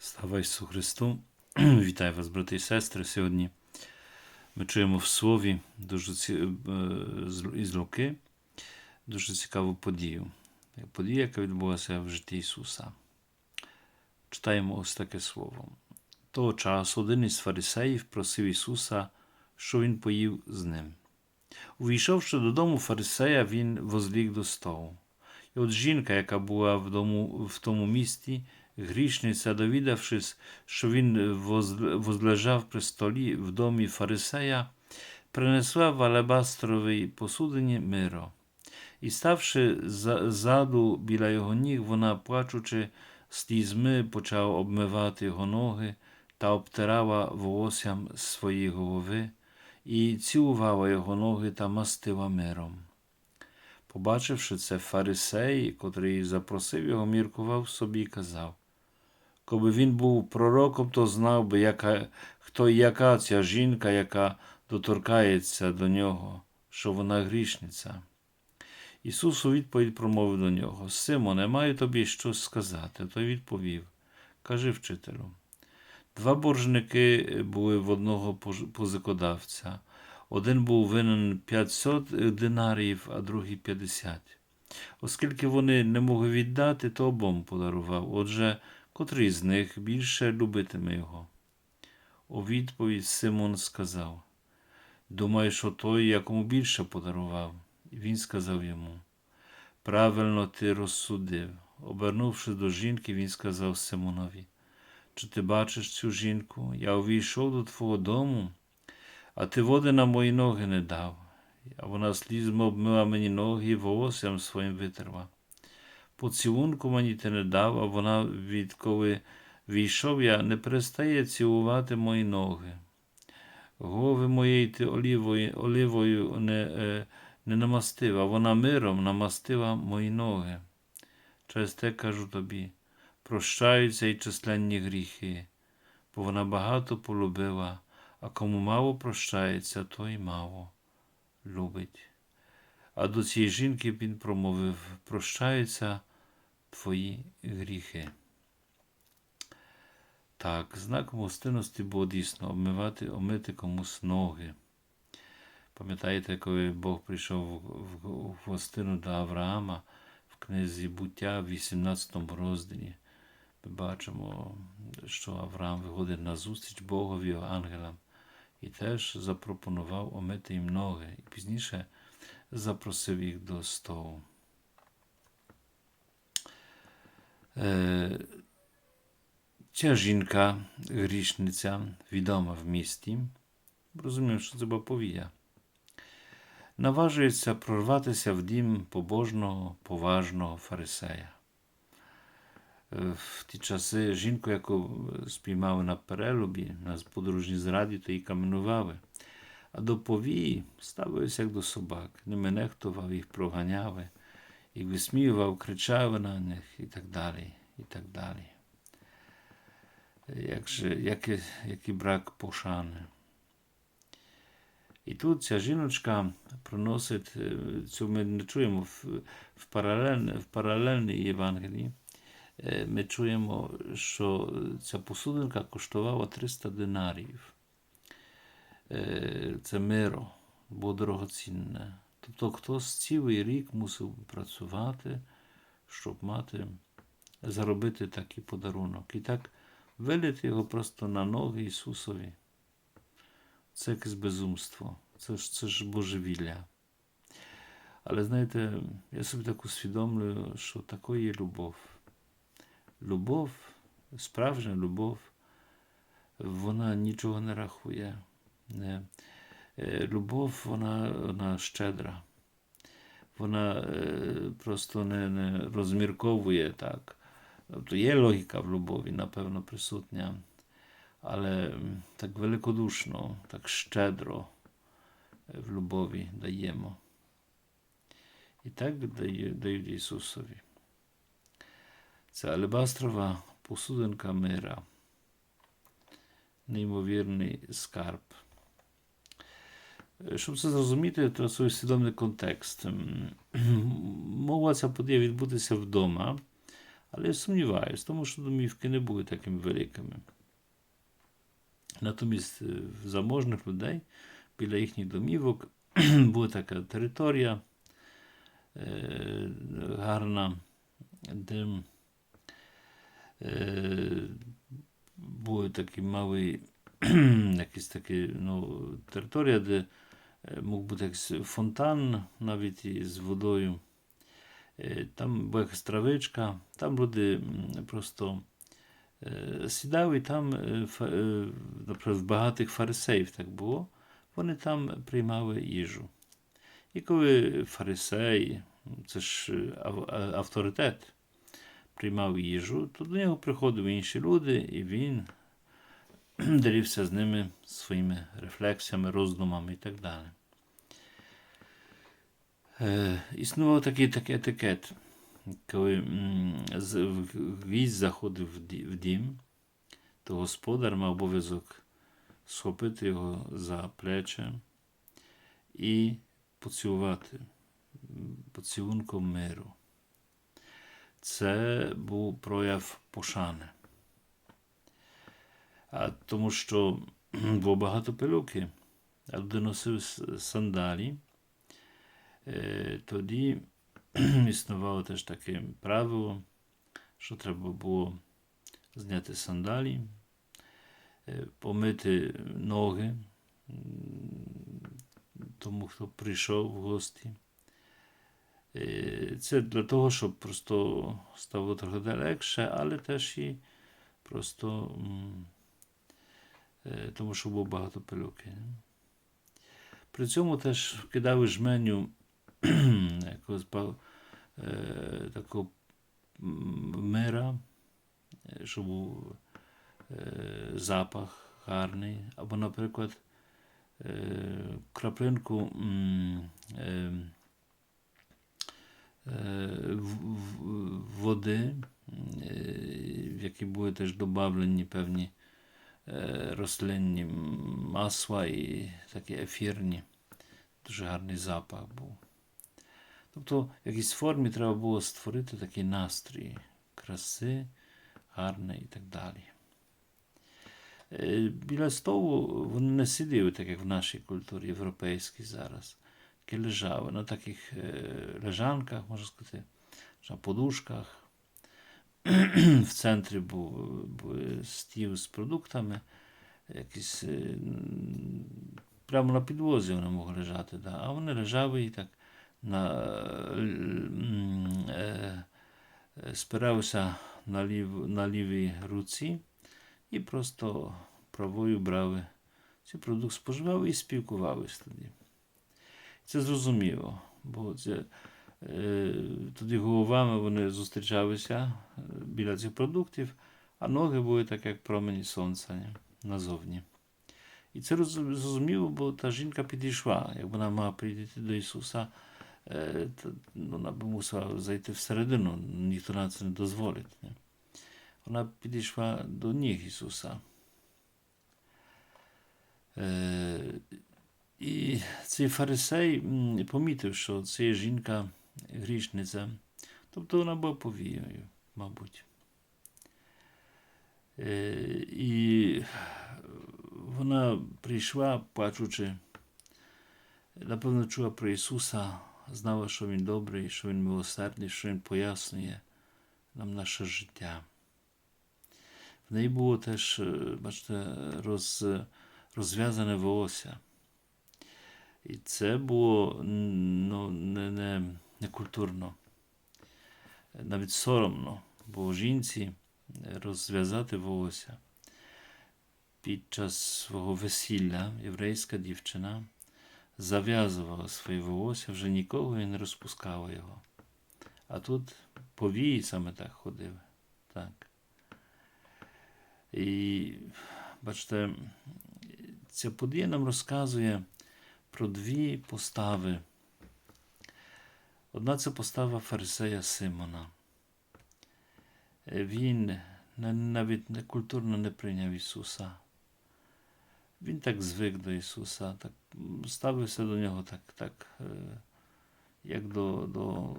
Слава Ісусу Христу! Вітаю вас, брати і сестри. Сьогодні ми чуємо в Слові дуже ці... е, із Луки дуже цікаву подію. Подія, яка відбулася в житті Ісуса. Читаємо ось таке слово. Того часу один із фарисеїв просив Ісуса, що Він поїв з ним. Увійшовши додому фарисея, він возліг до столу. І от жінка, яка була в, дому, в тому місті, грішниця, довідавшись, що він возлежав при столі в домі фарисея, принесла в алебастровій посудині миро. І ставши ззаду біля його ніг, вона, плачучи слізьми, почала обмивати його ноги та обтирала волоссям свої голови, і цілувала його ноги та мастила миром. Побачивши це, фарисей, котрий запросив його, міркував собі і казав: Коби він був пророком, то знав би, яка, хто яка ця жінка, яка доторкається до нього, що вона грішниця. Ісус у відповідь промовив до нього: Симоне, маю тобі щось сказати. Той відповів: Кажи вчителю. Два боржники були в одного позикодавця. Один був винен 500 динаріїв, а другий 50. Оскільки вони не могли віддати, то обом подарував. Отже, котрий з них більше любитиме його? У відповідь Симон сказав: Думаю, що той, якому більше подарував. Він сказав йому: Правильно ти розсудив. Обернувши до жінки, він сказав Симонові: Чи ти бачиш цю жінку? Я увійшов до твого дому, а ти води на мої ноги не дав, а вона слізьми обмила мені ноги і волоссям своїм витерла. Поцілунку мені ти не дав, а вона, відколи війшов я, не перестає цілувати мої ноги. Голови моєї ти олівою, оливою не, е, не намастив, а вона миром намастила мої ноги. Через те кажу тобі, прощаються й численні гріхи, бо вона багато полюбила, а кому мало прощається, той мало любить. А до цієї жінки він промовив: прощаються твої гріхи. Так, знаком гостинності було дійсно обмивати, омити комусь ноги. Пам'ятаєте, коли Бог прийшов в, гостину до Авраама в книзі буття в 18 розділі, ми бачимо, що Авраам виходить на зустріч Богові ангелам і теж запропонував омити їм ноги, і пізніше запросив їх до столу. Е, Ця жінка, грішниця, відома в місті, розумію, що це Баповія, наважується прорватися в дім побожного, поважного фарисея. В ті часи жінку, яку спіймали на перелюбі, на подорожній зраді, то її каменували. А до повії ставилися як до собак, ними нехтував, їх проганяли, їх висміював, кричав на них і так далі. і так далі. Як же, який, який брак пошани. І тут ця жіночка приносить, е, цю ми не чуємо в, в, паралель, в паралельній Євангелії. Е, Ми чуємо, що ця посудинка коштувала 300 динарів. Е, Це миро, було дорогоцінне. Тобто хтось цілий рік мусив працювати, щоб мати, заробити такий подарунок. І так вилити його просто на ноги Ісусові. Це якесь безумство, це ж, це ж божевілля. Але знаєте, я собі так усвідомлюю, що такою є любов. Любов, справжня любов, вона нічого не рахує. Не. Е, Любов, вона, вона щедра. Вона е, просто не, не розмірковує так. Тобто є логіка в любові, напевно, присутня, але м, так великодушно, так щедро е, в любові даємо. І так дає- дають Ісусові. Це алебастрова посудинка мира, неймовірний скарб. Е, Щоб це зрозуміти, треба усвідомити контекст. М, Могла ця подія відбутися вдома, Але я сумніваюся, тому що домівки не були такими великими. Натомість е, заможних людей біля їхніх домівок була така територія е, гарна, де е, були такі мали якісь такі, ну, територія, де мог бути якийсь фонтан навіть із водою. Е, Там була якась травичка, там люди просто е, сідали, і там, е, е, наприклад, багатих фарисеїв так було, вони там приймали їжу. І коли фарисей, це ж е, авторитет, приймав їжу, то до нього приходили інші люди, і він ділився з ними своїми рефлексіями, роздумами і так далі. Е, існував такий, такий етикет, коли м, з- в- гість заходив в дім, то господар мав обов'язок схопити його за плечі і поцілувати поцілунком миру. Це був прояв пошани. А тому що було багато пилюки, а люди носив сандалі. Е, Тоді існувало теж таке правило, що треба було зняти сандалі, е, помити ноги тому, хто прийшов в гості. Е, Це для того, щоб просто стало трохи легше, але теж і просто тому, що було багато пилюки. При цьому теж кидали жменю якогось е, такого мира, е, щоб був е, запах гарний, або, наприклад, е, краплинку е, е, води, е, в які були теж додавлені певні е, рослинні масла і такі ефірні. Дуже гарний запах був. Тобто, в якійсь формі треба було створити такий настрій краси, гарний і так далі. Е, Біля столу вони не сиділи, так як в нашій культурі європейській зараз. Такі лежали на таких е, лежанках, можна сказати, на подушках. В центрі був, був стіл з продуктами, якісь е, прямо на підлозі вони могли лежати. Да. А вони лежали і так на, е, е, спиралися на, лів, на лівій руці і просто правою брали цей продукт, споживали і спілкувалися тоді. Це зрозуміло, бо це, тоді головами вони зустрічалися е, біля цих продуктів, а ноги були так, як промені сонця ні, назовні. І це роз- зрозуміло, бо та жінка підійшла. Як вона мала прийти до Ісуса, е, то вона б мусила зайти всередину, ніхто на це не дозволить. Вона підійшла до ніг Ісуса. Е, і цей фарисей помітив, що є жінка грішниця, тобто вона була повією, мабуть. Е, І вона прийшла, плачучи, напевно, чула про Ісуса, знала, що Він добрий, що Він милосердний, що Він пояснює нам наше життя. В неї було теж, е, бачите, роз, розв'язане волосся. І це було ну, не, не, не культурно, навіть соромно, бо жінці розв'язати волосся. Під час свого весілля єврейська дівчина зав'язувала своє волосся, вже нікого і не розпускала його. А тут повії саме так ходили. Так. І бачите, ця подія нам розказує про дві постави. Одна це постава фарисея Симона. Він на- навіть не культурно не прийняв Ісуса. Він так звик до Ісуса, так ставився до нього так, так е, як до, до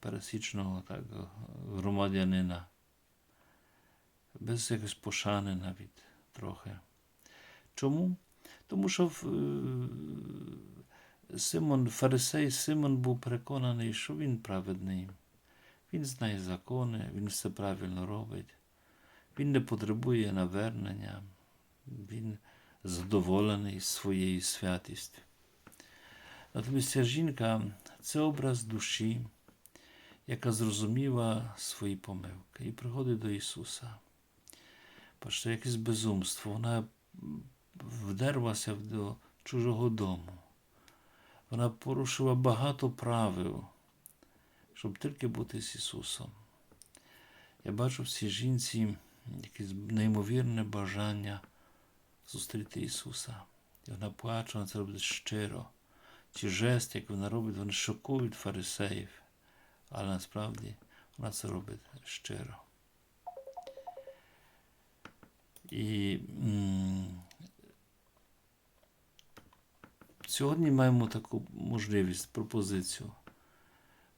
пересічного так, громадянина. без якоїсь пошани навіть трохи. Чому? Тому що е, Симон, фарисей Симон був переконаний, що він праведний. Він знає закони, він все правильно робить. Він не потребує навернення, він задоволений своєю святістю. Натомість ця жінка це образ душі, яка зрозуміла свої помилки і приходить до Ісуса. Бачите, якесь безумство. Вона вдерлася до чужого дому. Вона порушила багато правил, щоб тільки бути з Ісусом. Я бачу в цій жінці якесь неймовірне бажання зустріти Ісуса. І вона плаче, вона це робить щиро. Ці жести, як вона робить, вони шокують фарисеїв, але насправді вона це робить щиро. І сьогодні маємо таку можливість, пропозицію.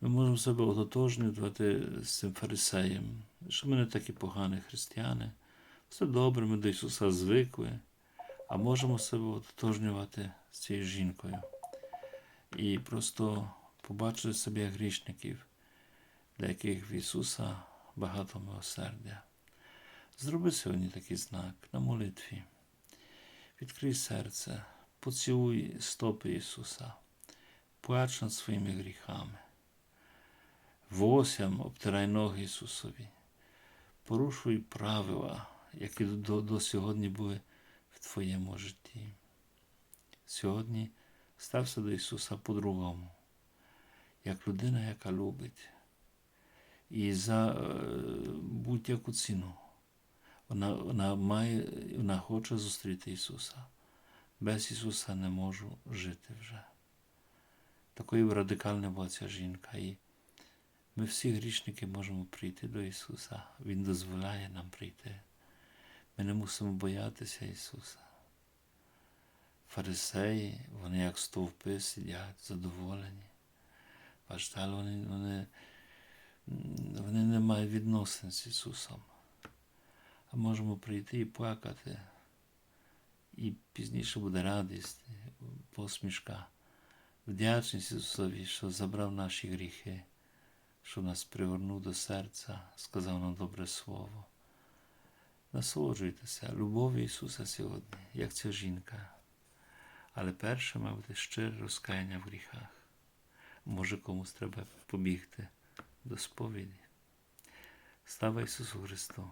Ми можемо себе ототожнювати з цим фарисеєм, що ми не такі погані християни. Все добре, ми до Ісуса звикли, а можемо себе ототожнювати з цією жінкою. І просто побачити себе як грішників, для яких в Ісуса багато милосердя. Зроби сьогодні такий знак на молитві. Відкрий серце, поцілуй стопи Ісуса, плач над своїми гріхами. Волоссям обтирай ноги Ісусові, порушуй правила, які до, до сьогодні були в твоєму житті. Сьогодні стався до Ісуса по-другому, як людина, яка любить. І за е, будь-яку ціну вона, вона має, вона хоче зустріти Ісуса. Без Ісуса не можу жити вже. Такою радикальна була ця жінка. І ми всі грішники можемо прийти до Ісуса. Він дозволяє нам прийти. Ми не мусимо боятися Ісуса. Фарисеї, вони як стовпи сидять, задоволені. Бачите, вони, вони, вони не мають відносин з Ісусом. А можемо прийти і плакати. І пізніше буде радість, посмішка, вдячність Ісусові, що забрав наші гріхи, що нас привернув до серця, сказав нам добре слово. Насолоджуйтеся любов'ю Ісуса сьогодні, як ця жінка. Але перше має бути щире розкаяння в гріхах. Може, комусь треба побігти до сповіді. Слава Ісусу Христу!